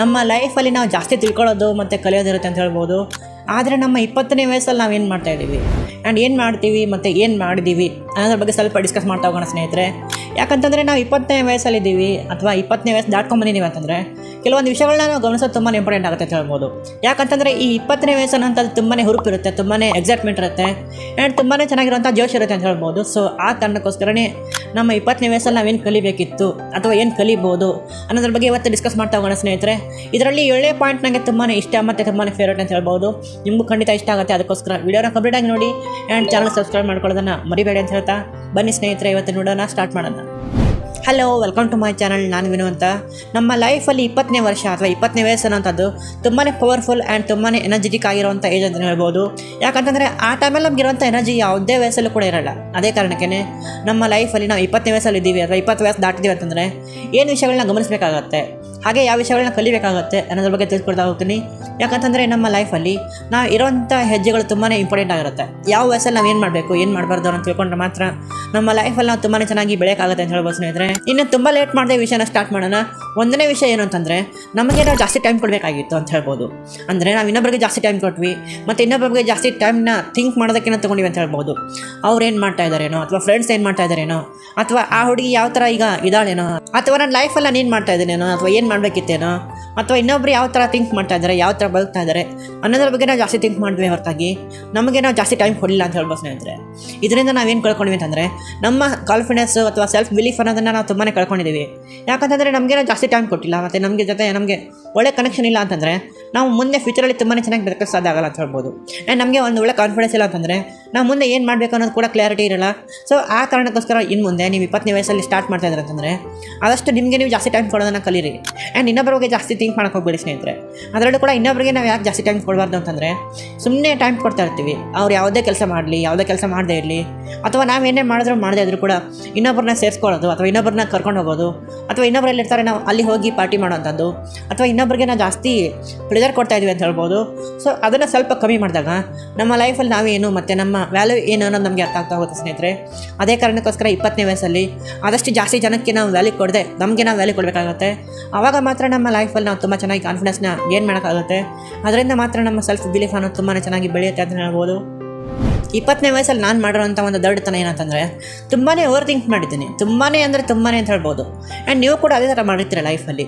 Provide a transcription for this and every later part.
ನಮ್ಮ ಲೈಫಲ್ಲಿ ನಾವು ಜಾಸ್ತಿ ತಿಳ್ಕೊಳ್ಳೋದು ಮತ್ತು ಕಲಿಯೋದಿರುತ್ತೆ ಅಂತ ಹೇಳ್ಬೋದು. ಆದರೆ ನಮ್ಮ ಇಪ್ಪತ್ತನೇ ವಯಸ್ಸಲ್ಲಿ ನಾವು ಏನು ಮಾಡ್ತಾ ಇದ್ದೀವಿ? ಆ್ಯಂಡ್ ಏನು ಮಾಡ್ತೀವಿ ಮತ್ತು ಏನು ಮಾಡಿದ್ದೀವಿ ಅನ್ನೋದ್ರ ಬಗ್ಗೆ ಸ್ವಲ್ಪ ಡಿಸ್ಕಸ್ ಮಾಡ್ತಾ ಹೋಗೋಣ ಸ್ನೇಹಿತರೆ. ಯಾಕಂತಂದರೆ ನಾವು ಇಪ್ಪತ್ತನೇ ವಯಸ್ಸಲ್ಲಿದ್ದೀವಿ ಅಥವಾ ಇಪ್ಪತ್ತನೇ ವಯಸ್ಸು ದಾಟ್ಕೊಂಬಂದಿದ್ದೀವಿ ಅಂತಂದರೆ, ಕೆಲವೊಂದು ವಿಷಯಗಳನ್ನ ನಾವು ಗಮನಿಸೋದು ತುಂಬಾ ಇಂಪಾರ್ಟೆಂಟ್ ಆಗುತ್ತೆ ಅಂತ ಹೇಳ್ಬೋದು. ಯಾಕಂತಂದರೆ ಈ ಇಪ್ಪತ್ತನೇ ವಯಸ್ಸು ಅನ್ನೋಂಥದ್ದು ತುಂಬಾ ಹುರುಪಿರುತ್ತೆ ತುಂಬಾ ಎಕ್ಸೈಟ್ಮೆಂಟ್ ಇರುತ್ತೆ ಆ್ಯಂಡ್ ತುಂಬಾ ಚೆನ್ನಾಗಿರುವಂಥ ಜೋಶ್ ಇರುತ್ತೆ ಅಂತ ಹೇಳ್ಬೋದು. ಸೊ ಆ ಕಾರಣಕ್ಕೋಸ್ಕರನೇ ನಮ್ಮ ಇಪ್ಪತ್ತನೇ ವಯಸ್ಸಲ್ಲಿ ನಾವೇನು ಕಲಿಬೇಕಿತ್ತು, ಅಥವಾ ಏನು ಕಲಿಬೋದು ಅನ್ನೋದ್ರ ಬಗ್ಗೆ ಇವತ್ತು ಡಿಸ್ಕಸ್ ಮಾಡ್ತಾ ಹೋಗೋಣ ಸ್ನೇಹಿತರೆ. ಇದರಲ್ಲಿ ಏಳನೇ ಪಾಯಿಂಟ್ ನನಗೆ ತುಂಬಾ ಇಷ್ಟ, ಮತ್ತು ತುಂಬಾ ಫೇವ್ರೇಟ್ ಅಂತ ಹೇಳ್ಬೋದು. ನಿಮಗೂ ಖಂಡಿತ ಇಷ್ಟ ಆಗುತ್ತೆ, ಅದಕ್ಕೋಸ್ಕರ ವೀಡಿಯೋನ ಕಂಪ್ಲೀಟಾಗಿ ನೋಡಿ ಆ್ಯಂಡ್ ಚಾನಲ್ ಸಬ್ಸ್ಕ್ರೈಬ್ ಮಾಡ್ಕೊಳ್ಳೋದನ್ನು ಮರಿಬೇಡಿ ಅಂತ ಹೇಳ್ತಾ, ಬನ್ನಿ ಸ್ನೇಹಿತರೆ ಇವತ್ತು ನೋಡೋಣ ಸ್ಟಾರ್ಟ್ ಮಾಡೋಣ. Hello welcome to my channel ನಾನು ವಿನು ಅಂತ. ನಮ್ಮ ಲೈಫಲ್ಲಿ ಇಪ್ಪತ್ತನೇ ವರ್ಷ ಅಥವಾ ಇಪ್ಪತ್ತನೇ ವಯಸ್ಸು ಅನ್ನೋಂಥದ್ದು ತುಂಬಾ ಪವರ್ಫುಲ್ ಆ್ಯಂಡ್ ತುಂಬಾ ಎನರ್ಜೆಟಿಕ್ ಆಗಿರುವಂಥ ಏಜ್ ಅಂತ ಹೇಳ್ಬೋದು. ಯಾಕಂತಂದರೆ, ಆ ಟೈಮಲ್ಲಿ ನಮಗಿರುವಂಥ ಎನರ್ಜಿ ಯಾವುದೇ ವಯಸ್ಸಲ್ಲೂ ಕೂಡ ಇರಲ್ಲ. ಅದೇ ಕಾರಣಕ್ಕೇ ನಮ್ಮ ಲೈಫಲ್ಲಿ ನಾವು ಇಪ್ಪತ್ತನೇ ವಯಸ್ಸಲ್ಲಿ ಇದ್ದೀವಿ ಅಥವಾ ಇಪ್ಪತ್ತು ವಯಸ್ಸು ದಾಟಿದ್ದೀವಿ ಅಂತಂದರೆ, ಏನು ವಿಷಯಗಳನ್ನ ಗಮನಿಸಬೇಕಾಗತ್ತೆ? ಹಾಗೆ ಯಾವ ವಿಷಯಗಳನ್ನ ಕಲಿಬೇಕಾಗುತ್ತೆ ಅನ್ನೋದ್ರ ಬಗ್ಗೆ ತಿಳ್ಕೊಡ್ತಾ ಹೋಗ್ತೀನಿ. ಯಾಕಂತಂದರೆ ನಮ್ಮ ಲೈಫಲ್ಲಿ ನಾವು ಇರೋವಂಥ ಹೆಜ್ಜೆಗಳು ತುಂಬಾ ಇಂಪಾರ್ಟೆಂಟ್ ಆಗಿರುತ್ತೆ. ಯಾವ ವಯಸ್ಸಲ್ಲಿ ನಾವು ಏನು ಮಾಡಬೇಕು, ಏನು ಮಾಡಬಾರ್ದು ಅಂತ ತಿಳ್ಕೊಂಡ್ರೆ ಮಾತ್ರ ನಮ್ಮ ಲೈಫಲ್ಲಿ ನಾವು ತುಂಬಾ ಚೆನ್ನಾಗಿ ಬೆಳೆಯೋಕ್ಕಾಗುತ್ತೆ ಅಂತ ಹೇಳ್ಬೋದು ಸ್ನೇಹಿತರೆ. ಇನ್ನು ತುಂಬ ಲೇಟ್ ಮಾಡದೆ ವಿಷಯನ ಸ್ಟಾರ್ಟ್ ಮಾಡೋಣ. ಒಂದನೇ ವಿಷಯ ಏನು ಅಂತಂದರೆ, ನಮಗೆ ನಾವು ಜಾಸ್ತಿ ಟೈಮ್ ಕೊಡಬೇಕಾಗಿತ್ತು ಅಂತ ಹೇಳ್ಬೋದು. ಅಂದರೆ ನಾವು ಇನ್ನೊಬ್ಬರಿಗೆ ಜಾಸ್ತಿ ಟೈಮ್ ಕೊಟ್ವಿ, ಮತ್ತು ಇನ್ನೊಬ್ಬರಿಗೆ ಜಾಸ್ತಿ ಟೈಮ್ನ ಥಿಂಕ್ ಮಾಡೋದಕ್ಕಿಂತ ತೊಗೊಂಡಿವಿ ಅಂತ ಹೇಳ್ಬೋದು. ಅವ್ರು ಏನು ಮಾಡ್ತಾ ಇದ್ದಾರೇನೋ, ಅಥವಾ ಫ್ರೆಂಡ್ಸ್ ಏನು ಮಾಡ್ತಾ ಇದ್ದಾರೇನೋ, ಅಥವಾ ಆ ಹುಡುಗಿ ಯಾವ ಥರ ಈಗ ಇದ್ದಾಳೇನೋ, ಅಥವಾ ನನ್ನ ಲೈಫಲ್ಲಿ ನಾನು ಏನು ಮಾಡ್ತಾ ಇದ್ದೀನೇನೋ, ಅಥವಾ ಏನು ಮಾಡಬೇಕಿತ್ತೇನೋ, ಅಥವಾ ಇನ್ನೊಬ್ರು ಯಾವ ಥರ ಥಿಂಕ್ ಮಾಡ್ತಾ ಇದ್ದಾರೆ ಯಾವ ಥರ ಬದುಕ್ತಾ ಇದ್ದಾರೆ ಅನ್ನೋದ್ರ ಬಗ್ಗೆ ನಾವು ಜಾಸ್ತಿ ಥಿಂಕ್ ಮಾಡಿದ್ವಿ ಹೊರತಾಗಿ, ನಮಗೆ ನಾವು ಜಾಸ್ತಿ ಟೈಮ್ ಕೊಡಲಿಲ್ಲ ಅಂತ ಹೇಳ್ಬೋದು ಸ್ನೇಹಿತರೆ. ಇದರಿಂದ ನಾವೇನು ಕಳ್ಕೊಂಡ್ವಿ ಅಂತಂದರೆ ನಮ್ಮ ಕಾನ್ಫಿಡೆನ್ಸ್ ಅಥವಾ ಸೆಲ್ಫ್ ಬಿಲೀಫ್ ಅನ್ನೋದನ್ನು ನಾವು ತುಂಬಾ ಕಳ್ಕೊಂಡಿದ್ದೀವಿ. ಯಾಕಂತಂದರೆ ನಮಗೇನೋ ಜಾಸ್ತಿ ಟೈಮ್ ಕೊಟ್ಟಿಲ್ಲ, ಮತ್ತು ನಮಗೆ ಜೊತೆ ನಮಗೆ ಒಳ್ಳೆ ಕನೆಕ್ಷನ್ ಇಲ್ಲ ಅಂತಂದರೆ, ನಾವು ಮುಂದೆ ಫ್ಯೂಚರಲ್ಲಿ ತುಂಬಾ ಚೆನ್ನಾಗಿ ಬದುಕೋಕ್ಕೆ ಸಾಧ್ಯ ಆಗಲ್ಲ ಅಂತ ಹೇಳ್ಬೋದು. ಆ್ಯಂಡ್ ನಮಗೆ ಒಂದು ಒಳ್ಳೆ ಕಾನ್ಫಿಡೆನ್ಸ್ ಇಲ್ಲ ಅಂತಂದರೆ ನಾವು ಮುಂದೆ ಏನು ಮಾಡಬೇಕು ಅನ್ನೋದು ಕೂಡ ಕ್ಲಾರಿಟಿ ಇರಲ್ಲ. ಸೊ ಆ ಕಾರಣಕ್ಕೋಸ್ಕರ ಇನ್ನು ಮುಂದೆ ನೀವು ಇಪ್ಪತ್ತನೇ ವಯಸ್ಸಲ್ಲಿ ಸ್ಟಾರ್ಟ್ ಮಾಡ್ತಾ ಇದ್ದಾರೆ ಅಂತಂದರೆ, ಆದಷ್ಟು ನಿಮಗೆ ನೀವು ಜಾಸ್ತಿ ಟೈಮ್ ಕೊಡೋದನ್ನು ಕಲೀರಿ. ಆ್ಯಂಡ್ ಇನ್ನೊಬ್ಬರಿಗೆ ಜಾಸ್ತಿ ಥಿಂಕ್ ಮಾಡೋಕೆ ಹೋಗ್ಬೇಡಿ ಸ್ನೇಹಿತರೆ. ಅದರಲ್ಲೂ ಕೂಡ ಇನ್ನೊಬ್ಬರಿಗೆ ನಾವು ಯಾಕೆ ಜಾಸ್ತಿ ಟೈಮ್ ಕೊಡಬಾರ್ದು ಅಂತಂದರೆ ಸುಮ್ಮನೆ ಟೈಮ್ ಕೊಡ್ತಾ ಇರ್ತೀವಿ. ಅವ್ರು ಯಾವುದೇ ಕೆಲಸ ಮಾಡಲಿ, ಯಾವುದೇ ಕೆಲಸ ಮಾಡದೇ ಇರಲಿ. ಅಥವಾ ನಾವು ಏನೇ ಮಾಡಿದ್ರು ಮಾಡದೇ ಇದ್ರೂ ಕೂಡ ಇನ್ನೊಬ್ಬರನ್ನ ಸೇರಿಸ್ಕೊಳ್ಳೋದು, ಅಥವಾ ಇನ್ನೊಬ್ಬರನ್ನ ಕರ್ಕೊಂಡು ಹೋಗೋದು, ಅಥವಾ ಇನ್ನೊಬ್ರು ಎಲ್ಲಿರ್ತಾರೆ ನಾವು ಅಲ್ಲಿ ಹೋಗಿ ಪಾರ್ಟಿ ಮಾಡೋವಂಥದ್ದು ಅಥವಾ ಇನ್ನೊಬ್ಬರಿಗೆ ನಾವು ಜಾಸ್ತಿ ಪ್ರೆಜರ್ ಕೊಡ್ತಾ ಇದ್ವಿ ಅಂತ ಹೇಳ್ಬೋದು. ಸೊ ಅದನ್ನು ಸ್ವಲ್ಪ ಕಮ್ಮಿ ಮಾಡಿದಾಗ ನಮ್ಮ ಲೈಫಲ್ಲಿ ನಾವೇನು ಮತ್ತು ನಮ್ಮ ವ್ಯಾಲ್ಯೂ ಏನು ಅನ್ನೋದು ನಮಗೆ ಅರ್ಥ ಆಗ್ತಾ ಹೋಗುತ್ತೆ ಸ್ನೇಹಿತರೆ. ಅದೇ ಕಾರಣಕ್ಕೋಸ್ಕರ ಇಪ್ಪತ್ತನೇ ವಯಸ್ಸಲ್ಲಿ ಆದಷ್ಟು ಜಾಸ್ತಿ ಜನಕ್ಕೆ ನಾವು ವ್ಯಾಲ್ಯೂ ಕೊಡದೆ ನಮಗೆ ನಾವು ವ್ಯಾಲ್ಯೂ ಕೊಡಬೇಕಾಗುತ್ತೆ. ಆವಾಗ ಮಾತ್ರ ನಮ್ಮ ಲೈಫಲ್ಲಿ ನಾವು ತುಂಬ ಚೆನ್ನಾಗಿ ಕಾನ್ಫಿಡೆನ್ಸ್ನ ಗೇನ್ ಮಾಡೋಕ್ಕಾಗುತ್ತೆ. ಅದರಿಂದ ಮಾತ್ರ ನಮ್ಮ ಸೆಲ್ಫ್ ಬಿಲೀಫ್ ಅನ್ನೋದು ತುಂಬಾ ಚೆನ್ನಾಗಿ ಬೆಳೆಯುತ್ತೆ ಅಂತ ಹೇಳ್ಬೋದು. ಇಪ್ಪತ್ತನೇ ವಯಸ್ಸಲ್ಲಿ ನಾನು ಮಾಡಿರೋಂಥ ಒಂದು ದೊಡ್ಡತನ ಏನಂತಂದರೆ ತುಂಬಾ ಓವರ್ ಥಿಂಕ್ ಮಾಡಿದ್ದೀನಿ. ತುಂಬಾ ಅಂದರೆ ತುಂಬಾ ಅಂತ ಹೇಳ್ಬೋದು. ಆ್ಯಂಡ್ ನೀವು ಕೂಡ ಅದೇ ಥರ ಮಾಡಿರ್ತೀರ ಲೈಫಲ್ಲಿ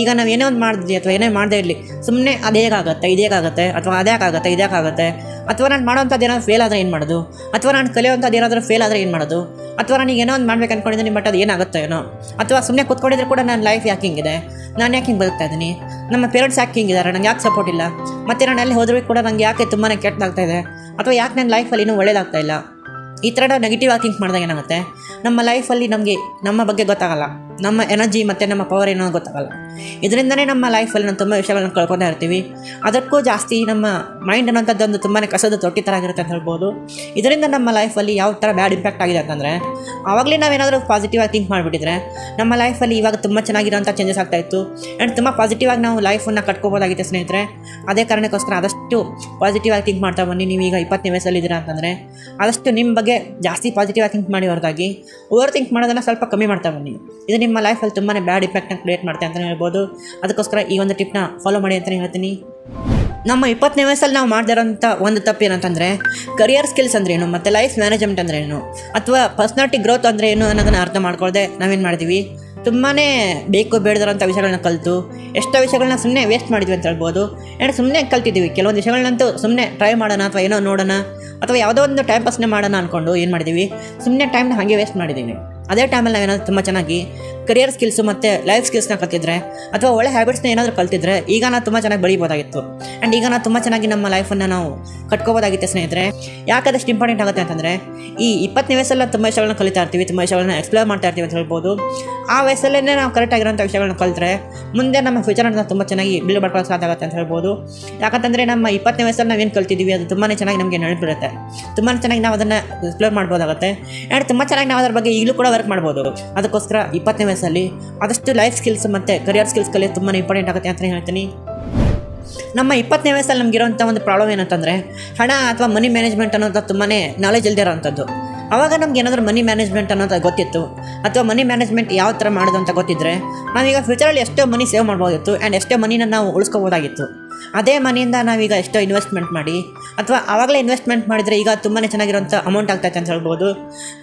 ಈಗ ನಾವು ಏನೇ ಒಂದು ಮಾಡಿದ್ವಿ ಅಥವಾ ಏನೇ ಮಾಡದೇ ಇರಲಿ ಸುಮ್ಮನೆ ಅದು ಹೇಗಾಗುತ್ತೆ, ಇದು ಹೇಗಾಗುತ್ತೆ ಅಥವಾ ಇದೇ ಇದ್ಯಾಕಾಗುತ್ತೆ ಅಥವಾ ನಾನು ಮಾಡೋವಂಥದ್ದು ಏನಾದರೂ ಫೇಲ್ ಆದರೆ ಏನು ಮಾಡೋದು? ಅಥವಾ ನಾನು ಕಲಿಯೋವಂಥದ್ದು ಏನಾದರೂ ಫೇಲ್ ಆದರೆ ಏನು ಮಾಡೋದು? ಅಥವಾ ನನಗೆ ಏನೋ ಒಂದು ಮಾಡ್ಬೇಕು ಅಂದ್ಕೊಂಡಿದ್ದೀನಿ ಬಟ್ ಅದು ಏನಾಗುತ್ತೋ ಏನೋ? ಅಥವಾ ಸುಮ್ಮನೆ ಕೂತ್ಕೊಂಡಿದ್ರೆ ಕೂಡ ನನ್ನ ಲೈಫ್ ಯಾಕೆ ಹಿಂಗಿದೆ? ನಾನು ಯಾಕೆ ಹಿಂಗೆ ಬದುಕ್ತಾ ಇದ್ದೀನಿ? ನಮ್ಮ ಪೇರೆಂಟ್ಸ್ ಯಾಕೆ ಹಿಂಗಿದ್ದಾರೆ? ನಂಗೆ ಯಾಕೆ ಸಪೋರ್ಟ್ ಇಲ್ಲ? ಮತ್ತು ನಾನು ಅಲ್ಲಿ ಹೋದ್ರೂ ಕೂಡ ನಂಗೆ ಯಾಕೆ ತುಂಬಾ ಕೆಟ್ಟದಾಗ್ತಾ ಇದೆ? ಅಥವಾ ಯಾಕೆ ನನ್ನ ಲೈಫಲ್ಲಿ ಇನ್ನೂ ಒಳ್ಳೇದಾಗ್ತಾ ಇಲ್ಲ? ಈ ಥರ ನೆಗೆಟಿವ್ ಆಗಿ ಥಿಂಕ್ ಮಾಡಿದಾಗ ಏನಾಗುತ್ತೆ? ನಮ್ಮ ಲೈಫಲ್ಲಿ ನಮಗೆ ನಮ್ಮ ಬಗ್ಗೆ ಗೊತ್ತಾಗಲ್ಲ. ನಮ್ಮ ಎನರ್ಜಿ ಮತ್ತು ನಮ್ಮ ಪವರ್ ಏನೋ ಗೊತ್ತಾಗಲ್ಲ. ಇದರಿಂದನೇ ನಮ್ಮ ಲೈಫಲ್ಲಿ ನಾವು ತುಂಬ ವಿಷಯಗಳನ್ನು ಕಳ್ಕೊತಾ ಇರ್ತೀವಿ. ಅದಕ್ಕೂ ಜಾಸ್ತಿ ನಮ್ಮ ಮೈಂಡ್ ಅನ್ನೋಂಥದ್ದು ಒಂದು ತುಂಬಾ ಕಸದ ತೊಟ್ಟಿ ಥರ ಆಗಿರುತ್ತೆ ಅಂತ ಹೇಳ್ಬೋದು. ಇದರಿಂದ ನಮ್ಮ ಲೈಫಲ್ಲಿ ಯಾವ ಥರ ಬ್ಯಾಡ್ ಇಂಪ್ಯಾಕ್ಟ್ ಆಗಿದೆ ಅಂತಂದರೆ, ಆವಾಗಲೇ ನಾವೇನಾದರೂ ಪಾಸಿಟಿವ್ ಆಗಿ ಥಿಂಕ್ ಮಾಡಿಬಿಟ್ಟಿದ್ರೆ, ನಮ್ಮ ಲೈಫಲ್ಲಿ ಇವಾಗ ತುಂಬ ಚೆನ್ನಾಗಿರೋಂಥ ಚೇಂಜಸ್ ಆಗ್ತಾ ಇತ್ತು. ಆ್ಯಂಡ್ ತುಂಬ ಪಾಸಿಟಿವ್ ಆಗಿ ನಾವು ಲೈಫನ್ನು ಕಟ್ಕೋಬೋದಾಗಿತ್ತು ಸ್ನೇಹಿತರೆ. ಅದೇ ಕಾರಣಕ್ಕೋಸ್ಕರ ಆದಷ್ಟು ಪಾಸಿಟಿವ್ ಆಗಿ ಥಿಂಕ್ ಮಾಡ್ತಾ ಬನ್ನಿ. ನೀವು ಈಗ ಇಪ್ಪತ್ತನೇ ವಯಸ್ಸಲ್ಲಿದ್ದೀರಾ ಅಂತಂದರೆ, ಆದಷ್ಟು ನಿಮ್ಮ ಬಗ್ಗೆ ಜಾಸ್ತಿ ಪಾಸಿಟಿವ್ ಆಗಿ ಥಿಂಕ್ ಮಾಡಿ ಹೊರತಾಗಿ. ಓವರ್ ಥಿಂಕ್ ಮಾಡೋದನ್ನು ಸ್ವಲ್ಪ ಕಮ್ಮಿ ಮಾಡ್ತಾ ಬನ್ನಿ. ಇದು ನಿಮ್ಮ ಲೈಫಲ್ಲಿ ತುಂಬಾ ಬ್ಯಾಡ್ ಇಂಪ್ಯಾಕ್ಟ್ನ ಕ್ರಿಯೇಟ್ ಮಾಡುತ್ತೆ ಅಂತಲೇ ಹೇಳ್ಬೋದು. ಅದಕ್ಕೋಸ್ಕರ ಈ ಒಂದು ಟಿಪ್ನ ಫಾಲೋ ಮಾಡಿ ಅಂತಲೇ ಹೇಳ್ತೀನಿ. ನಮ್ಮ ಇಪ್ಪತ್ತನೇ ವಯಸ್ಸಲ್ಲಿ ನಾವು ಮಾಡ್ದಿರೋಂಥ ಒಂದು ತಪ್ಪು ಏನಂತಂದರೆ ಕರಿಯರ್ ಸ್ಕಿಲ್ಸ್ ಅಂದ್ರೆ ಏನು ಮತ್ತು ಲೈಫ್ ಮ್ಯಾನೇಜ್ಮೆಂಟ್ ಅಂದ್ರೆ ಏನು ಅಥವಾ ಪರ್ಸ್ನಾಲಿಟಿ ಗ್ರೋತ್ ಅಂದರೆ ಏನು ಅನ್ನೋದನ್ನು ಅರ್ಥ ಮಾಡ್ಕೊಳ್ಳದೆ ನಾವೇನು ಮಾಡಿದ್ವಿ? ತುಂಬಾ ಬೇಕು ಬೇಡದಿರೋಂಥ ವಿಷಯಗಳನ್ನ ಕಲಿತು, ಎಷ್ಟೋ ವಿಷಯಗಳನ್ನ ಸುಮ್ಮನೆ ವೇಸ್ಟ್ ಮಾಡಿದ್ವಿ ಅಂತ ಹೇಳ್ಬೋದು. ಆ್ಯಂಡ್ ಸುಮ್ಮನೆ ಕಲ್ತಿದ್ದೀವಿ. ಕೆಲವೊಂದು ವಿಷಯಗಳನ್ನಂತೂ ಸುಮ್ಮನೆ ಟ್ರೈ ಮಾಡೋಣ ಅಥವಾ ಏನೋ ನೋಡೋಣ ಅಥವಾ ಯಾವುದೋ ಒಂದು ಟೈಮ್ ಪಾಸ್ನೇ ಮಾಡೋಣ ಅಂದ್ಕೊಂಡು ಏನು ಮಾಡಿದ್ದೀವಿ ಸುಮ್ಮನೆ ಟೈಮ್ನ ಹಾಗೆ ವೇಸ್ಟ್ ಮಾಡಿದ್ದೀವಿ ಅದೇ ಟೈಮಲ್ಲಿ ನಾವೇನಾದ್ರು ತುಂಬ ಚೆನ್ನಾಗಿ ಕರಿಯರ್ ಸ್ಕಿಲ್ಸು ಮತ್ತು ಲೈಫ್ ಸ್ಕಿಲ್ಸ್ನ ಕಲ್ತಿದ್ರೆ ಅಥವಾ ಒಳ್ಳೆ ಹ್ಯಾಬಿಟ್ಸ್ನ ಏನಾದರೂ ಕಲ್ತಿದ್ರೆ ಈಗ ನಾವು ತುಂಬ ಚೆನ್ನಾಗಿ ಬೆಳಿಬೋದಾಗಿತ್ತು. ಆ್ಯಂಡ್ ಈಗ ನಾವು ತುಂಬ ಚೆನ್ನಾಗಿ ನಮ್ಮ ಲೈಫನ್ನು ನಾವು ಕಟ್ಕೋಬೋದಾಗಿತ್ತು ಸ್ನೇಹಿತರೆ. ಯಾಕದಷ್ಟು ಇಂಪಾರ್ಟೆಂಟ್ ಆಗುತ್ತೆ ಅಂತಂದರೆ, ಈ ಇಪ್ಪತ್ತನೇ ವಯಸ್ಸಲ್ಲ ತುಂಬ ವಿಷಯಗಳನ್ನ ಕಲಿತಾ ಇರ್ತೀವಿ, ತುಂಬ ವಿಷಯಗಳನ್ನ ಎಕ್ಸ್ಪ್ಲೋರ್ ಮಾಡ್ತಾ ಇರ್ತೀವಿ ಅಂತ ಹೇಳ್ಬೋದು. ಆ ವಯಸ್ಸಲ್ಲೇ ನಾವು ಕರೆಕ್ಟ್ ಕರೆಕ್ಟಾಗಿರೋಂಥ ವಿಷಯಗಳನ್ನ ಕಲಿತ್ರೆ ಮುಂದೆ ನಮ್ಮ ಫ್ಯೂಚರ್ನ ತುಂಬ ಚೆನ್ನಾಗಿ ಬಿಲ್ಡ್ ಮಾಡ್ಕೊಳ್ಳೋಕೆ ಸಾಧ್ಯ ಆಗುತ್ತೆ ಅಂತ ಹೇಳ್ಬೋದು. ಯಾಕಂತಂದರೆ ನಮ್ಮ ಇಪ್ಪತ್ತನೇ ವಯಸ್ಸಲ್ಲಿ ನಾವೇನು ಕಲ್ತಿದ್ದೀವಿ ಅದು ತುಂಬಾ ಚೆನ್ನಾಗಿ ನಮಗೆ ನೆನಪಿರುತ್ತೆ. ತುಂಬಾ ಚೆನ್ನಾಗಿ ನಾವು ಅದನ್ನು ಎಕ್ಸ್ಪ್ಲೋರ್ ಮಾಡ್ಬೋದಾಗುತ್ತೆ. ಆ್ಯಂಡ್ ತುಂಬ ಚೆನ್ನಾಗಿ ನಾವು ಅದರ ಬಗ್ಗೆ ಈಗಲೂ ಕೂಡ ವರ್ಕ್ ಮಾಡ್ಬೋದು. ಅದಕ್ಕೋಸ್ಕರ ಇಪ್ಪತ್ತನೇ ವಯಸ್ಸಲ್ಲಿ ಆದಷ್ಟು ಲೈಫ್ ಸ್ಕಿಲ್ಸ್ ಮತ್ತು ಕರಿಯರ್ ಸ್ಕಿಲ್ಸ್ ಕಲಿಯೋದು ತುಂಬಾ ಇಂಪಾರ್ಟೆಂಟ್ ಆಗುತ್ತೆ ಅಂತಲೇ ಹೇಳ್ತೀನಿ. ನಮ್ಮ ಇಪ್ಪತ್ತನೇ ವಯಸ್ಸಲ್ಲಿ ನಮಗಿರೋಂಥ ಒಂದು ಪ್ರಾಬ್ಲಮ್ ಏನಂತಂದರೆ ಹಣ ಅಥವಾ ಮನಿ ಮ್ಯಾನೇಜ್ಮೆಂಟ್ ಅನ್ನೋದು ತುಂಬಾ ನಾಲೆಜ್ ಇಲ್ಲದೆ ಇರೋವಂಥದ್ದು ಆವಾಗ ನಮ್ಗೆ ಏನಾದರೂ ಮನಿ ಮ್ಯಾನೇಜ್ಮೆಂಟ್ ಅನ್ನೋದು ಗೊತ್ತಿತ್ತು ಅಥವಾ ಮನಿ ಮ್ಯಾನೇಜ್ಮೆಂಟ್ ಯಾವ ಥರ ಮಾಡೋದು ಅಂತ ಗೊತ್ತಿದ್ದರೆ ನಾವೀಗ ಫ್ಯೂಚರಲ್ಲಿ ಎಷ್ಟೋ ಮನಿ ಸೇವ್ ಮಾಡ್ಬೋದಿತ್ತು ಆ್ಯಂಡ್ ಎಷ್ಟೋ ಮನಿನ ನಾವು ಉಳಿಸ್ಕೋಬೋದಾಗಿತ್ತು. ಅದೇ ಮನೆಯಿಂದ ನಾವೀಗ ಎಷ್ಟೋ ಇನ್ವೆಸ್ಟ್ಮೆಂಟ್ ಮಾಡಿ, ಅಥವಾ ಆವಾಗಲೇ ಇನ್ವೆಸ್ಟ್ಮೆಂಟ್ ಮಾಡಿದರೆ ಈಗ ತುಂಬಾ ಚೆನ್ನಾಗಿರೋಂಥ ಅಮೌಂಟ್ ಆಗ್ತೈತೆ ಅಂತ ಹೇಳ್ಬೋದು.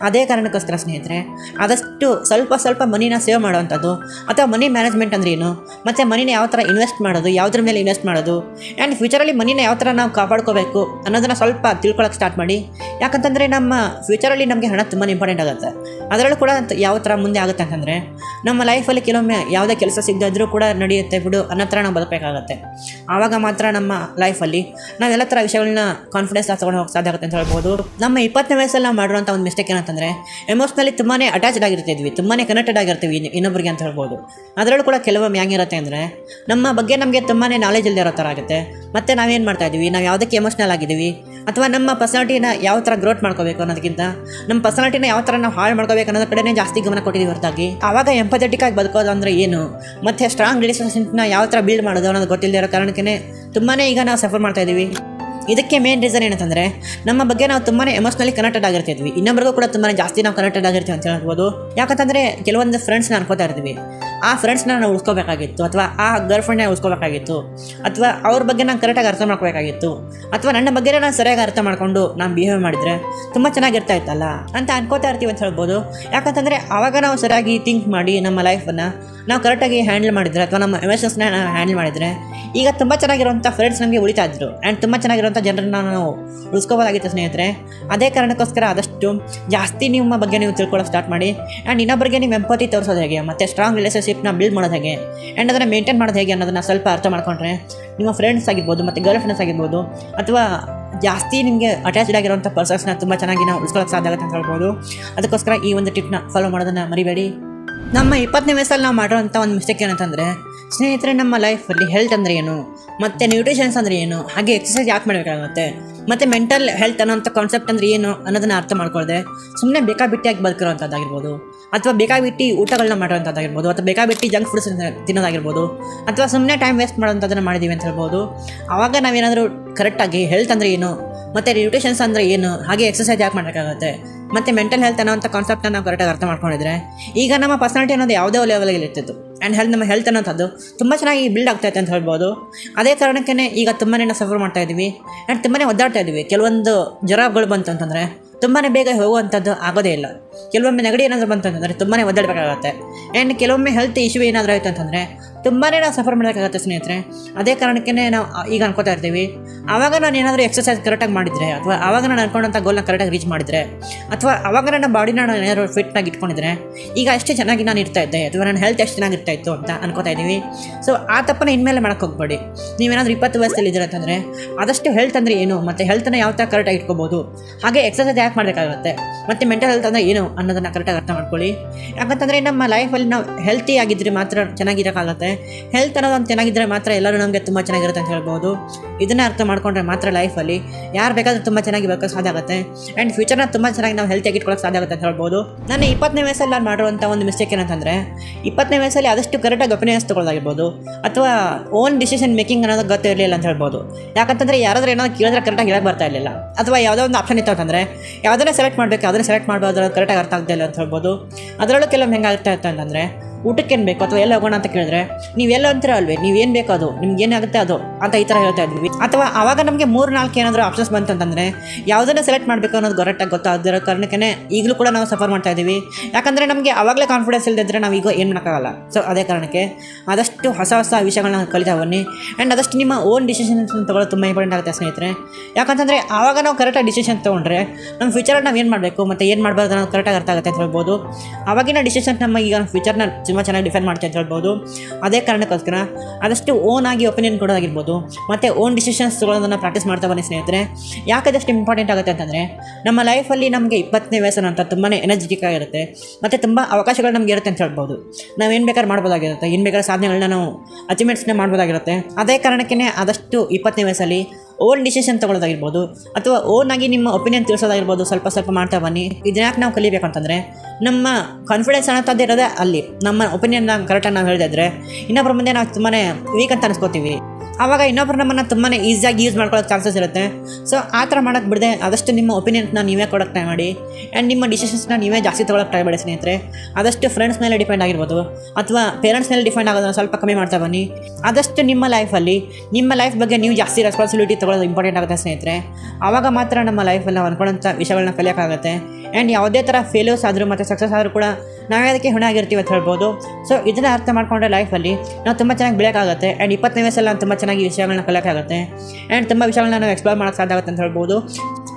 ಅದೇ ಕಾರಣಕ್ಕೋಸ್ಕರ ಸ್ನೇಹಿತರೆ, ಆದಷ್ಟು ಸ್ವಲ್ಪ ಸ್ವಲ್ಪ ಮನಿನ ಸೇವ್ ಮಾಡುವಂಥದ್ದು, ಅಥವಾ ಮನಿ ಮ್ಯಾನೇಜ್ಮೆಂಟ್ ಅಂದ್ರೆ ಏನು? ಮತ್ತು ಮನಿನ ಯಾವ ಥರ ಇನ್ವೆಸ್ಟ್ ಮಾಡೋದು, ಯಾವುದ್ರ ಮೇಲೆ ಇನ್ವೆಸ್ಟ್ ಮಾಡೋದು? ಆ್ಯಂಡ್ ಫ್ಯೂಚರಲ್ಲಿ ಮನಿನ ಯಾವ ಥರ ನಾವು ಕಾಪಾಡ್ಕೋಬೇಕು ಅನ್ನೋದನ್ನು ಸ್ವಲ್ಪ ತಿಳ್ಕೊಳಕ್ಕೆ ಸ್ಟಾರ್ಟ್ ಮಾಡಿ. ಯಾಕಂತಂದರೆ ನಮ್ಮ ಫ್ಯೂಚರಲ್ಲಿ ನಮಗೆ ಹಣ ತುಂಬ ಇಂಪಾರ್ಟೆಂಟ್ ಆಗುತ್ತೆ. ಅದರಲ್ಲೂ ಕೂಡ ಯಾವ ಥರ ಮುಂದೆ ಆಗುತ್ತೆ ಅಂತಂದರೆ, ನಮ್ಮ ಲೈಫಲ್ಲಿ ಕೆಲವೊಮ್ಮೆ ಯಾವುದೇ ಕೆಲಸ ಸಿಗದಿದ್ರೂ ಕೂಡ ನಡೆಯುತ್ತೆ ಬಿಡು ಅನ್ನೋ ಥರ ನಾವು ಬದುಕಬೇಕಾಗತ್ತೆ. ಆವಾಗ ಮಾತ್ರ ನಮ್ಮ ಲೈಫಲ್ಲಿ ನಾವು ಎಲ್ಲ ಥರ ವಿಷಯಗಳನ್ನ ಕಾನ್ಫಿಡೆನ್ಸ್ ತಗೊಂಡು ಹೋಗಿ ಸಾಧ್ಯ ಆಗುತ್ತೆ ಅಂತ ಹೇಳ್ಬೋದು. ನಮ್ಮ ಇಪ್ಪತ್ತನೇ ವಯಸ್ಸಲ್ಲಿ ನಾವು ಮಾಡಿರೋಂಥ ಒಂದು ಮಿಸ್ಟೇಕ್ ಏನಂತಂದರೆ ಎಮೋಷ್ನಲಿ ತುಂಬಾ ಅಟ್ಯಾಚ್ಡ್ ಆಗಿರ್ತಿದ್ವಿ ತುಂಬಾ ಕನೆಕ್ಟೆಡ್ ಆಗಿರ್ತೀವಿ ಇನ್ನು- ಇನ್ನೊಬ್ಬರಿಗೆ ಅಂತ ಹೇಳ್ಬೋದು. ಅದರಲ್ಲೂ ಕೂಡ ಕೆಲವೊಮ್ಮೆ ಹೆಂಗಿರುತ್ತೆ ಅಂದರೆ, ನಮ್ಮ ಬಗ್ಗೆ ನಮಗೆ ತುಂಬಾ ನಾಲೆಜ್ ಇಲ್ಲದೇ ಇರೋ ಥರ ಆಗುತ್ತೆ. ಮತ್ತು ನಾವೇನು ಮಾಡ್ತಾ ಇದ್ದೀವಿ ನಾವು ಯಾವುದಕ್ಕೆ ಎಮೋಷ್ನಲ್ ಆಗಿದ್ದೀವಿ? ಅಥವಾ ನಮ್ಮ ಪರ್ಸನಾಲಿಟಿನ ಯಾವ ಥರ ಗ್ರೋತ್ ಮಾಡ್ಕೋಬೇಕು ಅನ್ನೋದಕ್ಕಿಂತ, ನಮ್ಮ ಪರ್ಸನಾಲಿಟಿನ ಯಾವ ಥರ ನಾವು ಹಾಳು ಮಾಡ್ಕೋಬೇಕು ಅನ್ನೋದ್ರ ಕಡೆನೇ ಜಾಸ್ತಿ ಗಮನ ಕೊಟ್ಟಿದ್ದೀವಿ ಹೊರತಾಗಿ. ಆವಾಗ ಎಂಪಥೆಟಿಕ್ ಆಗಿ ಬದುಕೋದು ಅಂದರೆ ಏನು? ಮತ್ತು ಸ್ಟ್ರಾಂಗ್ ರಿಲೇಷನ್ಶಿಪ್ನ ಯಾವ ಥರ ಬಿಲ್ಡ್ ಮಾಡೋದು ಅನ್ನೋದು ಗೊತ್ತಿಲ್ಲದೆ ಇರೋ ಕಾರಣಕ್ಕೆ ತುಂಬಾ ಈಗ ನಾವು ಸಫರ್ ಮಾಡ್ತಾ ಇದ್ದೀವಿ ಇದಕ್ಕೆ ಮೇನ್ ರೀಸನ್ ಏನಂತಂದರೆ, ನಮ್ಮ ಬಗ್ಗೆ ನಾವು ತುಂಬಾ ಎಮೋಷ್ನಲಿ ಕನೆಕ್ಟೆಡ್ ಆಗಿರ್ತಿದ್ವಿ ಇನ್ನೊಬ್ಬರಿಗೂ ಕೂಡ ತುಂಬಾ ಜಾಸ್ತಿ ನಾವು ಕನೆಕ್ಟೆಡ್ ಆಗಿರ್ತೀವಿ ಅಂತ ಹೇಳ್ಬೋದು. ಯಾಕಂತಂದರೆ, ಕೆಲವೊಂದು ಫ್ರೆಂಡ್ಸ್ನ ಅನ್ಕೋತಾ ಇರ್ತೀವಿ. ಆ ಫ್ರೆಂಡ್ಸ್ನ ನಾವು ಉಳ್ಕೋಬೇಕಾಗಿತ್ತು ಅಥವಾ ಆ ಗರ್ಲ್ ಫ್ರೆಂಡ್ನ ಉಳ್ಕೋಬೇಕಾಗಿತ್ತು ಅಥವಾ ಅವ್ರ ಬಗ್ಗೆ ನಾನು ಕರೆಕ್ಟಾಗಿ ಅರ್ಥ ಮಾಡ್ಕೋಬೇಕಾಗಿತ್ತು. ಅಥವಾ ನನ್ನ ಬಗ್ಗೆ ನಾನು ಸರಿಯಾಗಿ ಅರ್ಥ ಮಾಡಿಕೊಂಡು ನಾನು ಬಿಹೇವ್ ಮಾಡಿದರೆ ತುಂಬ ಚೆನ್ನಾಗಿರ್ತಾ ಇತ್ತಲ್ಲ ಅಂತ ಅನ್ಕೋತಾ ಇರ್ತೀವಿ ಅಂತ ಹೇಳ್ಬೋದು. ಯಾಕಂತಂದರೆ, ಆವಾಗ ನಾವು ಸರಿಯಾಗಿ ಥಿಂಕ್ ಮಾಡಿ ನಮ್ಮ ಲೈಫನ್ನು ನಾವು ಕರೆಕ್ಟಾಗಿ ಹ್ಯಾಂಡಲ್ ಮಾಡಿದರೆ ಅಥವಾ ನಮ್ಮ ಎಮೋಷನ್ಸ್ನ ನಾವು ಹ್ಯಾಂಡಲ್ ಮಾಡಿದರೆ ಈಗ ತುಂಬ ಚೆನ್ನಾಗಿರುವಂಥ ಫ್ರೆಂಡ್ಸ್ ನಮಗೆ ಉಳಿತಾ ಇದ್ದರು ಆ್ಯಂಡ್ ತುಂಬ ಚೆನ್ನಾಗಿರುವಂಥ ಜನರನ್ನ ನಾವು ಉಳಿಸ್ಕೋಬೋದಾಗಿತ್ತು ಸ್ನೇಹಿತರೆ. ಅದೇ ಕಾರಣಕ್ಕೋಸ್ಕರ ಆದಷ್ಟು ಜಾಸ್ತಿ ನಿಮ್ಮ ಬಗ್ಗೆ ನೀವು ತಿಳ್ಕೊಳ್ಳೋ ಸ್ಟಾರ್ಟ್ ಮಾಡಿ. ಆ್ಯಂಡ್ ಇನ್ನೊಬ್ಬರಿಗೆ ನೀವು ಎಂಪತಿ ತೋರಿಸೋದು ಹೇಗೆ? ಮತ್ತು ಸ್ಟ್ರಾಂಗ್ ರಿಲೇಷನ್ಶಿಪ್ನ ಬಿಲ್ಡ್ ಮಾಡೋದು ಹೇಗೆ? ಆ್ಯಂಡ್ ಅದನ್ನು ಮೇಂಟೈನ್ ಮಾಡೋದು ಹೇಗೆ ಅನ್ನೋದನ್ನು ಸ್ವಲ್ಪ ಅರ್ಥ ಮಾಡ್ಕೊಂಡ್ರೆ ನಿಮ್ಮ ಫ್ರೆಂಡ್ಸ್ ಆಗಿರ್ಬೋದು, ಮತ್ತು ಗರ್ಲ್ ಫ್ರೆಂಡ್ಸ್ ಆಗಿರ್ಬೋದು, ಅಥವಾ ಜಾಸ್ತಿ ನಿಮಗೆ ಅಟ್ಯಾಚ್ಡ್ ಆಗಿರುವಂಥ ಪರ್ಸನ್ಸ್ನ ತುಂಬ ಚೆನ್ನಾಗಿ ನಾವು ಉಳಿಸ್ಕೊಳ್ಳೋಕೆ ಸಾಧ್ಯ ಆಗುತ್ತೆ ಅಂತ ಹೇಳ್ಬೋದು. ಅದಕ್ಕೋಸ್ಕರ ಈ ಒಂದು ಟಿಪ್ನ ಫಾಲೋ ಮಾಡೋದನ್ನು ಮರಿಬೇಡಿ. ನಮ್ಮ ಇಪ್ಪತ್ತನೇ ವಯಸ್ಸಲ್ಲಿ ನಾವು ಮಾಡೋವಂಥ ಒಂದು ಮಿಸ್ಟೇಕ್ ಏನಂತಂದರೆ, ಸ್ನೇಹಿತರೆ, ನಮ್ಮ ಲೈಫಲ್ಲಿ ಹೆಲ್ತ್ ಅಂದರೆ ಏನು? ಮತ್ತು ನ್ಯೂಟ್ರಿಷನ್ಸ್ ಅಂದರೆ ಏನು? ಹಾಗೆ ಎಕ್ಸಸೈಸ್ ಯಾಕೆ ಮಾಡಬೇಕಾಗುತ್ತೆ? ಮತ್ತು ಮೆಂಟಲ್ ಹೆಲ್ತ್ ಅನ್ನೋಂಥ ಕಾನ್ಸೆಪ್ಟ್ ಅಂದರೆ ಏನು ಅನ್ನೋದನ್ನು ಅರ್ಥ ಮಾಡ್ಕೊಳ್ಳದೆ ಸುಮ್ಮನೆ ಬೇಕಾಬಿಟ್ಟಿಯಾಗಿ ಬದುಕಿರೋವಂಥದ್ದಾಗಿರ್ಬೋದು ಅಥವಾ ಬೇಕಾಬಿಟ್ಟು ಊಟಗಳನ್ನ ಮಾಡೋವಂಥದ್ದಾಗಿರ್ಬೋದು ಅಥವಾ ಬೇಕಾಬಿಟ್ಟು ಜಂಕ್ ಫುಡ್ಸ್ ತಿನ್ನೋದಾಗಿರ್ಬೋದು, ಅಥವಾ ಸುಮ್ಮನೆ ಟೈಮ್ ವೇಸ್ಟ್ ಮಾಡೋವಂಥದ್ದನ್ನು ಮಾಡಿದ್ದೀವಿ ಅಂತ ಹೇಳ್ಬೋದು. ಆವಾಗ ನಾವೇನಾದರೂ ಕರೆಕ್ಟಾಗಿ ಹೆಲ್ತ್ ಅಂದರೆ ಏನು, ಮತ್ತು ನ್ಯೂಟ್ರಿಷನ್ಸ್ ಅಂದರೆ ಏನು, ಹಾಗೆ ಎಕ್ಸಸೈಸ್ ಯಾಕೆ ಮಾಡೋಕ್ಕಾಗುತ್ತೆ ಮತ್ತು ಮೆಂಟಲ್ ಹೆಲ್ತ್ ಅನ್ನೋಂಥ ಕಾನ್ಸೆಪ್ಟನ್ನ ನಾವು ಕರೆಕ್ಟಾಗಿ ಅರ್ಥ ಮಾಡ್ಕೊಂಡಿದ್ರೆ, ಈಗ ನಮ್ಮ ಪರ್ಸನಾಲಿಟಿ ಅನ್ನೋದು ಯಾವುದೇ ಲೆವೆಲ್ಗೆ ಇರ್ತಿತ್ತು. ಆ್ಯಂಡ್ ಹೆಲ್ತ್ ನಮ್ಮ ಹೆಲ್ತ್ ಅನ್ನೋಂಥದ್ದು ತುಂಬ ಚೆನ್ನಾಗಿ ಬಿಲ್ಡ್ ಆಗ್ತೈತೆ ಅಂತ ಹೇಳ್ಬೋದು. ಅದೇ ಕಾರಣಕ್ಕೇ ಈಗ ತುಂಬಾ ನಾವು ಸಫರ್ ಮಾಡ್ತಾ ಇದ್ದೀವಿ. ಆ್ಯಂಡ್ ತುಂಬಾ ಒದ್ದಾಡ್ತಾ ಇದ್ದೀವಿ. ಕೆಲವೊಂದು ಜ್ವರಗಳು ಬಂತು ಅಂತಂದರೆ ತುಂಬಾ ಬೇಗ ಹೋಗುವಂಥದ್ದು ಆಗೋದೇ ಇಲ್ಲ. ಕೆಲವೊಮ್ಮೆ ನೆಗಡಿ ಏನಾದರೂ ಬಂತಂದರೆ ಅಂತಂದರೆ ತುಂಬಾ ಒದ್ದಾಡಬೇಕಾಗತ್ತೆ. ಆ್ಯಂಡ್ ಕೆಲವೊಮ್ಮೆ ಹೆಲ್ತ್ ಇಶ್ಯೂ ಏನಾದರೂ ಆಯಿತು ಅಂತಂದರೆ ತುಂಬಾ ನಾವು ಸಫರ್ ಮಾಡೋಕ್ಕಾಗತ್ತೆ ಸ್ನೇಹಿತರೆ. ಅದೇ ಕಾರಣಕ್ಕೆ ನಾವು ಈಗ ಅನ್ಕೋತಾ ಇರ್ತೀವಿ. ಆವಾಗ ನಾನು ಏನಾದರೂ ಎಕ್ಸಸೈಸ್ ಕರೆಕ್ಟಾಗಿ ಮಾಡಿದರೆ, ಅಥವಾ ಆವಾಗ ನಾನು ಅನ್ಕೊಂಡಂಥ ಗೋಲ್ನ ಕರೆಕ್ಟಾಗಿ ರೀಚ್ ಮಾಡಿದರೆ, ಅಥವಾ ಆವಾಗ ನನ್ನ ಬಾಡಿನ ನಾನು ಏನಾದರೂ ಫಿಟ್ನಾಗಿ ಇಟ್ಕೊಂಡಿದ್ರೆ, ಈಗ ಅಷ್ಟೇ ಚೆನ್ನಾಗಿ ನಾನು ಇರ್ತಾ ಇದ್ದೆ, ಅಥವಾ ನನ್ನ ಹೆಲ್ತ್ ಎಷ್ಟು ಚೆನ್ನಾಗಿರ್ತಾ ಇತ್ತು ಅಂತ ಅನ್ಕೋತಾ ಇದ್ದೀವಿ. ಸೊ ಆ ತಪ್ಪನ್ನ ಇನ್ಮೇಲೆ ಮಾಡಕ್ಕೆ ಹೋಗ್ಬೇಡಿ. ನೀವೇನಾದರೂ ಇಪ್ಪತ್ತು ವಯಸ್ಸಲ್ಲಿ ಇದ್ದೀರ ಅಂತಂದರೆ, ಆದಷ್ಟು ಹೆಲ್ತ್ ಅಂದರೆ ಏನು, ಮತ್ತು ಹೆಲ್ತನ್ನು ಯಾವ ಥರ ಕರೆಕ್ಟಾಗಿ ಇಟ್ಕೋಬೋದು, ಹಾಗೆ ಎಕ್ಸಸೈಸ್ ಯಾಕೆ ಮಾಡಬೇಕಾಗುತ್ತೆ, ಮತ್ತು ಮೆಂಟಲ್ ಹೆಲ್ತ್ ಅಂದರೆ ಏನು ಅನ್ನೋದನ್ನು ಕರೆಕ್ಟಾಗಿ ಅರ್ಥ ಮಾಡ್ಕೊಳ್ಳಿ. ಯಾಕಂತಂದರೆ ನಮ್ಮ ಲೈಫಲ್ಲಿ ನಾವು ಹೆಲ್ತಿ ಆಗಿದ್ದರೆ ಮಾತ್ರ ಚೆನ್ನಾಗಿರೋಕ್ಕಾಗತ್ತೆ. ಹೆಲ್ತ್ ಅನ್ನೋದು ಒಂದು ಚೆನ್ನಾಗಿದ್ದರೆ ಮಾತ್ರ ಎಲ್ಲರೂ ನಮಗೆ ತುಂಬ ಚೆನ್ನಾಗಿರುತ್ತೆ ಅಂತ ಹೇಳ್ಬೋದು. ಇದನ್ನು ಅರ್ಥ ಮಾಡ್ಕೊಂಡ್ರೆ ಮಾತ್ರ ಲೈಫಲ್ಲಿ ಯಾರು ಬೇಕಾದರೂ ತುಂಬ ಚೆನ್ನಾಗಿ ಬೇಕೋ ಸಾಧ್ಯ ಆಗುತ್ತೆ. ಆ್ಯಂಡ್ ಫ್ಯೂಚರ್ನ ತುಂಬ ಚೆನ್ನಾಗಿ ನಾವು ಹೆಲ್ತಿಯಾಗಿ ಇಟ್ಕೊಳ್ಳೋಕೆ ಸಾಧ್ಯ ಆಗುತ್ತೆ ಅಂತ ಹೇಳ್ಬೋದು. ನಾನು ಇಪ್ಪತ್ತನೇ ವಯಸ್ಸಲ್ಲಿ ನಾನು ಮಾಡಿರುವಂಥ ಒಂದು ಮಿಸ್ಟೇಕ್ ಏನಂತಂದರೆ, ಇಪ್ಪತ್ತನೇ ವಯಸ್ಸಲ್ಲಿ ಆದಷ್ಟು ಕರೆಕ್ಟಾಗಿ ಒಪಿನಿಯನ್ಸ್ ತೊಗೊಳ್ಳೋದಾಗಿರ್ಬೋದು. ಅಥವಾ ಓನ್ ಡಿಸಿಷನ್ ಮೇಕಿಂಗ್ ಅನ್ನೋದು ಗೊತ್ತಿರಲಿಲ್ಲ ಅಂತ ಹೇಳ್ಬೋದು. ಯಾಕಂತಂದರೆ ಯಾರಾದರೂ ಏನಾದ್ರು ಕೇಳಿದ್ರೆ ಕರೆಕ್ಟಾಗಿ ಹೇಳಕ್ಕೆ ಬರ್ತಾ ಇರಲಿಲ್ಲ. ಅಥವಾ ಯಾವುದೋ ಒಂದು ಆಪ್ಷನ್ ಇತ್ತು ಅಂತಂದರೆ, ಯಾವುದನ್ನೇ ಸೆಲೆಕ್ಟ್ ಮಾಡಬೇಕು ಅದನ್ನು ಸೆಲೆಕ್ಟ್ ಮಾಡ್ಬೋದು ಕರೆಕ್ಟಾಗಿ ಅರ್ಥ ಆಗ್ತಾ ಇಲ್ಲ ಅಂತ ಹೇಳ್ಬೋದು. ಅದರಲ್ಲೂ ಕೆಲವೊಮ್ಮೆ ಹೆಂಗಾಗುತ್ತೆ ಅಂತಂದರೆ ಊಟಕ್ಕೆ ಏನು ಬೇಕು ಅಥವಾ ಎಲ್ಲ ಹೋಗೋಣ ಅಂತ ಕೇಳಿದ್ರೆ, ನೀವು ಎಲ್ಲ ಅಂತೀರ ಅಲ್ವೇ? ನೀವು ಏನು ಬೇಕು ಅದು? ನಿಮ್ಗೆ ಏನಾಗುತ್ತೆ ಅದು? ಅಂತ ಈ ಥರ ಹೇಳ್ತಾ ಇದ್ವಿ. ಅಥವಾ ಆವಾಗ ನಮಗೆ ಮೂರು, ನಾಲ್ಕು ಏನಾದರೂ ಆಪ್ಷನ್ಸ್ ಬಂತಂತಂದರೆ, ಯಾವುದನ್ನು ಸೆಲೆಕ್ಟ್ ಮಾಡಬೇಕು ಅನ್ನೋದು ಕರೆಕ್ಟಾಗಿ ಗೊತ್ತಾಗದಿರೋ ಕಾರಣಕ್ಕೆ ಈಗಲೂ ಕೂಡ ನಾವು ಸಫರ್ ಮಾಡ್ತಾ ಇದ್ದೀವಿ ಯಾಕಂದರೆ ನಮಗೆ ಆವಾಗಲೇ ಕಾನ್ಫಿಡೆನ್ಸ್ ಇಲ್ಲದಿದ್ದರೆ ನಾವು ಈಗ ಏನು ಮಾಡೋಕ್ಕಾಗಲ್ಲ. ಸೊ ಅದೇ ಕಾರಣಕ್ಕೆ ಆದಷ್ಟು ಹೊಸ ಹೊಸ ವಿಷಯಗಳನ್ನ ಕಲಿತಾ ಬನ್ನಿ. ಆ್ಯಂಡ್ ಆದಷ್ಟು ನಿಮ್ಮ ಓನ್ ಡಿಸಿಷನ್ಸ್ ತೊಗೊಳ್ಳೋದು ತುಂಬ ಇಂಪಾರ್ಟೆಂಟ್ ಆಗುತ್ತೆ ಸ್ನೇಹಿತರೆ. ಯಾಕಂತಂದರೆ ಆವಾಗ ನಾವು ಕರೆಕ್ಟಾಗಿ ಡಿಸಿಷನ್ ತೊಗೊಂಡ್ರೆ ನಮ್ಮ ಫ್ಯೂಚರಲ್ಲಿ ನಾವು ಏನು ಮಾಡಬೇಕು ಮತ್ತು ಏನು ಮಾಡಬಾರ್ದು ಅನ್ನೋದು ಕರೆಕ್ಟಾಗಿ ಅರ್ಥ ಆಗುತ್ತೆ ಅಂತ ಹೇಳ್ಬೋದು. ಆವಾಗಿನ ಡಿಸಿಷನ್ ನಮ್ಮ ಈಗ ಫ್ಯೂಚರ್ನ ತುಂಬ ಚೆನ್ನಾಗಿ ಡಿಫೆಂಡ್ ಮಾಡ್ತೀವಿ ಅಂತ ಹೇಳ್ಬೋದು. ಅದೇ ಕಾರಣಕ್ಕೋಸ್ಕರ ಆದಷ್ಟು ಓನ್ ಆಗಿ ಒಪಿನಿಯನ್ ಕೊಡೋದಾಗಿರ್ಬೋದು ಮತ್ತು ಓನ್ ಡಿಸಿಷನ್ಸ್ ತೊಗೊಳೋದನ್ನು ಪ್ರಾಕ್ಟೀಸ್ ಮಾಡ್ತಾ ಬನ್ನಿ ಸ್ನೇಹಿತರೆ. ಯಾಕೆ ಅದಷ್ಟು ಇಂಪಾರ್ಟೆಂಟ್ ಆಗುತ್ತೆ ಅಂತಂದರೆ, ನಮ್ಮ ಲೈಫಲ್ಲಿ ನಮಗೆ ಇಪ್ಪತ್ತನೇ ವಯಸ್ಸು ಅಂತ ತುಂಬಾ ಎನರ್ಜೆಟಿಕ್ ಆಗಿರುತ್ತೆ ಮತ್ತು ತುಂಬ ಅವಕಾಶಗಳು ನಮಗೆ ಇರುತ್ತೆ ಅಂತ ಹೇಳ್ಬೋದು. ನಾವು ಏನು ಬೇಕಾದ್ರೂ ಮಾಡ್ಬೋದಾಗಿರುತ್ತೆ. ಏನು ಬೇಕಾದ್ರೆ ಸಾಧನೆಗಳನ್ನ ನಾವು ಅಚೀವ್ಮೆಂಟ್ಸ್ನ ಮಾಡ್ಬೋದಾಗಿರುತ್ತೆ. ಅದೇ ಕಾರಣಕ್ಕೇ ಆದಷ್ಟು ಇಪ್ಪತ್ತನೇ ವಯಸ್ಸಲ್ಲಿ ಓನ್ ಡಿಸಿಷನ್ ತೊಗೊಳ್ಳೋದಾಗಿರ್ಬೋದು, ಅಥವಾ ಓನ್ ಆಗಿ ನಿಮ್ಮ ಒಪಿನಿಯನ್ ತಿಳಿಸೋದಾಗಿರ್ಬೋದು, ಸ್ವಲ್ಪ ಸ್ವಲ್ಪ ಮಾಡ್ತಾ ಬನ್ನಿ. ಇದನ್ಯಾಕೆ ನಾವು ಕಲಿಬೇಕು ಅಂತಂದರೆ ನಮ್ಮ ಕಾನ್ಫಿಡೆನ್ಸ್ ಅನ್ನೋದು ಇರೋದೇ ಅಲ್ಲಿ. ನಮ್ಮ ಒಪಿನಿಯನ್ನ ಕರೆಕ್ಟಾಗಿ ನಾವು ಹೇಳಿದ್ರೆ ಇನ್ನೊಬ್ಬರ ಮುಂದೆ ನಾವು ತುಂಬಾ ವೀಕ್ ಅಂತ ಅನ್ಸ್ಕೋತೀವಿ. ಆವಾಗ ಇನ್ನೊಬ್ರು ನಮ್ಮನ್ನು ತುಂಬಾ ಈಸಿಯಾಗಿ ಯೂಸ್ ಮಾಡ್ಕೊಳ್ಳೋಕೆ ಚಾನ್ಸಸ್ ಇರುತ್ತೆ. ಸೊ ಆ ಥರ ಮಾಡೋಕ್ಕೆ ಬಿಡದೆ, ಆದಷ್ಟು ನಿಮ್ಮ ಒಪಿನಿಯನ್ಸ್ನ ನೀವೇ ಕೊಡೋಕ್ಕೆ ಟ್ರೈ ಮಾಡಿ. ಆ್ಯಂಡ್ ನಿಮ್ಮ ಡಿಸಿಷನ್ಸ್ನ ನೀವೇ ಜಾಸ್ತಿ ತೊಗೊಳಕ್ಕೆ ಟ್ರೈ ಮಾಡಿ ಸ್ನೇಹಿತರೆ. ಆದಷ್ಟು ಫ್ರೆಂಡ್ಸ್ ಮೇಲೆ ಡಿಪೆಂಡ್ ಆಗಿರ್ಬೋದು. ಅಥವಾ ಪೇರೆಂಟ್ಸ್ ಮೇಲೆ ಡಿಪೆಂಡ್ ಆಗೋದನ್ನ ಸ್ವಲ್ಪ ಕಮ್ಮಿ ಮಾಡ್ತಾ ಬನ್ನಿ. ಆದಷ್ಟು ನಿಮ್ಮ ಲೈಫಲ್ಲಿ ನಿಮ್ಮ ಲೈಫ್ ಬಗ್ಗೆ ನೀವು ಜಾಸ್ತಿ ರೆಸ್ಪಾನ್ಸಿಬಿಲಿಟಿ ತೊಗೊಳ್ಳೋದು ಇಂಪಾರ್ಟೆಂಟ್ ಆಗುತ್ತೆ ಸ್ನೇಹಿತರೆ. ಆವಾಗ ಮಾತ್ರ ನಮ್ಮ ಲೈಫಲ್ಲಿ ನಾವು ಅನ್ಕೊಳ್ಳೋಂಥ ವಿಷಯಗಳನ್ನ ಕಲಿಯೋಕ್ಕಾಗುತ್ತೆ ಆ್ಯಂಡ್ ಯಾವುದೇ ಥರ ಫೇಲ್ಯೂರ್ಸ್ ಆದರೂ ಮತ್ತು ಸಕ್ಸಸ್ ಆದರೂ ಕೂಡ ನಾವೇ ಅದಕ್ಕೆ ಹೊಣೆ ಆಗಿರ್ತೀವಿ ಅಂತ ಹೇಳ್ಬೋದು. ಸೊ ಇದನ್ನು ಅರ್ಥ ಮಾಡ್ಕೊಂಡ್ರೆ ಲೈಫಲ್ಲಿ ನಾವು ತುಂಬ ಚೆನ್ನಾಗಿ ಬೆಳೆಯೋಕ್ಕಾಗುತ್ತೆ ಆ್ಯಂಡ್ ಇಪ್ಪತ್ತನೇ ವಯಸ್ಸಲ್ಲಿ ನಾನು ತುಂಬ ಚೆನ್ನಾಗಿ ವಿಷಯಗಳನ್ನ ಕಲಿಯೋಕ್ಕಾಗುತ್ತೆ ಆ್ಯಂಡ್ ತುಂಬ ವಿಷಯಗಳನ್ನ ನಾವು ಎಕ್ಸ್ಪ್ಲೋರ್ ಮಾಡೋಕ್ಕೆ ಸಾಧ್ಯ ಆಗುತ್ತೆ ಅಂತ ಹೇಳ್ಬೋದು.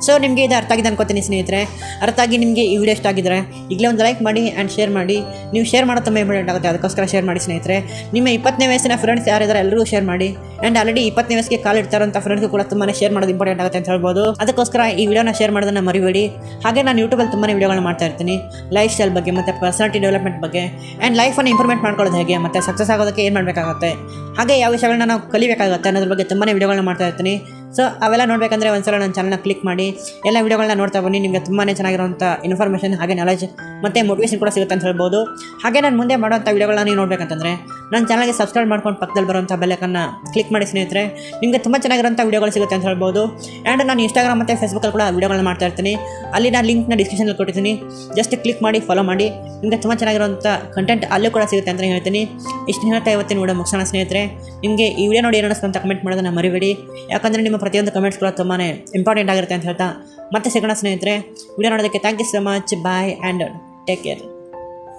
ಸೊ ನಿಮಗೆ ಇದು ಅರ್ಥ ಆಗಿದೆ ಅನ್ಕೋತೀನಿ ಸ್ನೇಹಿತರೆ. ಅರ್ಥ ಆಗಿ ನಿಮಗೆ ಈ ವಿಡಿಯೋ ಇಷ್ಟ ಆಗಿದ್ರೆ ಈಗಲೇ ಒಂದು ಲೈಕ್ ಮಾಡಿ ಆ್ಯಂಡ್ ಶೇರ್ ಮಾಡಿ. ನೀವು ಶೇರ್ ಮಾಡೋದು ತುಂಬ ಇಂಪಾರ್ಟೆಂಟ್ ಆಗುತ್ತೆ. ಅದಕ್ಕೋಸ್ಕರ ಶೇರ್ ಮಾಡಿ ಸ್ನೇಹಿತರೆ. ನಿಮ್ಮ ಇಪ್ಪತ್ತನೇ ವಯಸ್ಸಿನ ಫ್ರೆಂಡ್ಸ್ ಯಾರಿದ್ದಾರೆ ಎಲ್ಲರೂ ಶೇರ್ ಮಾಡಿ. ಆ್ಯಂಡ್ ಆಲ್ರೆಡಿ ಇಪ್ಪತ್ತನೇ ವಯಸ್ಸಿಗೆ ಕಾಲ್ ಇಡ್ತಾರಂಥ ಫ್ರೆಂಡ್ಸ್ಗೆ ಕೂಡ ತುಂಬಾ ಶೇರ್ ಮಾಡೋದು ಇಂಪಾರ್ಟೆಂಟ್ ಆಗುತ್ತೆ ಅಂತ ಹೇಳ್ಬೋದು. ಅದಕ್ಕೋಸ್ಕರ ಈ ವಿಡಿಯೋನ ಶೇರ್ ಮಾಡೋದನ್ನ ಮರಿಬೇಡಿ. ಹಾಗೆ ನಾನು ಯೂಟ್ಯೂಬಲ್ಲಿ ತುಂಬಾ ವಿಡಿಯೋಗಳನ್ನ ಮಾಡ್ತಾ ಇರ್ತೀನಿ. ಲೈಫ್ ಸ್ಟೈಲ್ ಬಗ್ಗೆ ಮತ್ತು ಪರ್ಸನಾಲಿಟಿ ಡೆವಲಪ್ಮೆಂಟ್ ಬಗ್ಗೆ. ಆ್ಯಂಡ್ ಲೈಫನ್ನು ಇಂಪ್ರೂವ್ಮೆಂಟ್ ಮಾಡ್ಕೊಳ್ಳೋದು ಹೇಗೆ? ಮತ್ತು ಸಕ್ಸಸ್ ಆಗೋದಕ್ಕೆ ಏನು ಮಾಡಬೇಕಾಗುತ್ತೆ? ಹಾಗೆ ಯಾವ ವಿಷಯಗಳನ್ನ ನಾವು ಕಲಿಬೇಕಾಗುತ್ತೆ ಅನ್ನೋದ್ರ ಬಗ್ಗೆ ತುಂಬಾ ವಿಡಿಯೋಗಳನ್ನ ಮಾಡ್ತಾ ಇರ್ತೀನಿ. ಸೊ ಅವೆಲ್ಲ ನೋಡಬೇಕಂದ್ರೆ ಒಂದ್ಸಲ ನನ್ನ ಚಾನಲ್ನ ಕ್ಲಿಕ್ ಮಾಡಿ. ಎಲ್ಲ ವೀಡಿಯೋಗಳನ್ನ ನೋಡ್ತಾ ಬನ್ನಿ. ನಿಮಗೆ ತುಂಬಾ ಚೆನ್ನಾಗಿರುವಂಥ ಇನ್ಫಾರ್ಮೇಷನ್ ಹಾಗೆ ನಾಲೆಜ್ ಮತ್ತು ಮೋಟಿವೇಶನ್ ಕೂಡ ಸಿಗುತ್ತೆ ಅಂತ ಹೇಳ್ಬೋದು. ಹಾಗೆ ನಾನು ಮುಂದೆ ಮಾಡೋಂಥ ವೀಡಿಯೋಗಳನ್ನ ನೀವು ನೋಡಬೇಕಂತಂದ್ರೆ ನನ್ನ ಚಾನಲ್ಗೆ ಸಬ್ಸ್ಕ್ರೈಬ್ ಮಾಡ್ಕೊಂಡು ಪಕ್ಕದಲ್ಲಿ ಬರುವಂಥ ಬೆಲೆಕನ್ನು ಕ್ಲಿಕ್ ಮಾಡಿ ಸ್ನೇಹಿತರೆ. ನಿಮಗೆ ತುಂಬ ಚೆನ್ನಾಗಿರೋಂಥ ವೀಡಿಯೋಗಳು ಸಿಗುತ್ತೆ ಅಂತ ಹೇಳ್ಬೋದು. ಆ್ಯಂಡ್ ನಾನು ಇನ್ಸ್ಟಾಗ್ರಾಮ್ ಮತ್ತು ಫೇಸ್ಬುಕ್ಕಲ್ಲಿ ಕೂಡ ವೀಡಿಯೋಗಳನ್ನ ಮಾಡ್ತಾ ಇರ್ತೀನಿ. ಅಲ್ಲಿ ನಾನು ಲಿಂಕ್ನ ಡಿಸ್ಕ್ರಿಪ್ಷನಲ್ಲಿ ಕೊಟ್ಟಿದ್ದೀನಿ ಜಸ್ಟ್ ಕ್ಲಿಕ್ ಮಾಡಿ ಫಾಲೋ ಮಾಡಿ. ನಿಮಗೆ ತುಂಬ ಚೆನ್ನಾಗಿರುವಂಥ ಕಂಟೆಂಟ್ ಅಲ್ಲೂ ಕೂಡ ಸಿಗುತ್ತೆ ಅಂತ ಹೇಳ್ತೀನಿ. ಇಷ್ಟು ಹೇಳ್ತಾ ಇವತ್ತಿನ ವಿಡಿಯೋ ಮುಗಿಸೋಣ ಸ್ನೇಹಿತರೆ. ನಿಮಗೆ ಈ ವಿಡಿಯೋ ನೋಡಿ ಏನು ಅಂತ ಕಮೆಂಟ್ ಮಾಡೋದನ್ನ ಮರಿಬೇಡಿ. ಯಾಕಂದರೆ ನಿಮ್ಮ ಪ್ರತಿಯೊಂದು ಕಮೆಂಟ್ಸ್ ಕೂಡ ತುಂಬಾ ಇಂಪಾರ್ಟೆಂಟ್ ಆಗಿರುತ್ತೆ ಅಂತ ಹೇಳ್ತಾ ಮತ್ತೆ ಸಿಗೋಣ ಸ್ನೇಹಿತರೆ. ವಿಡಿಯೋ ನೋಡೋದಕ್ಕೆ thank you so much bye and take care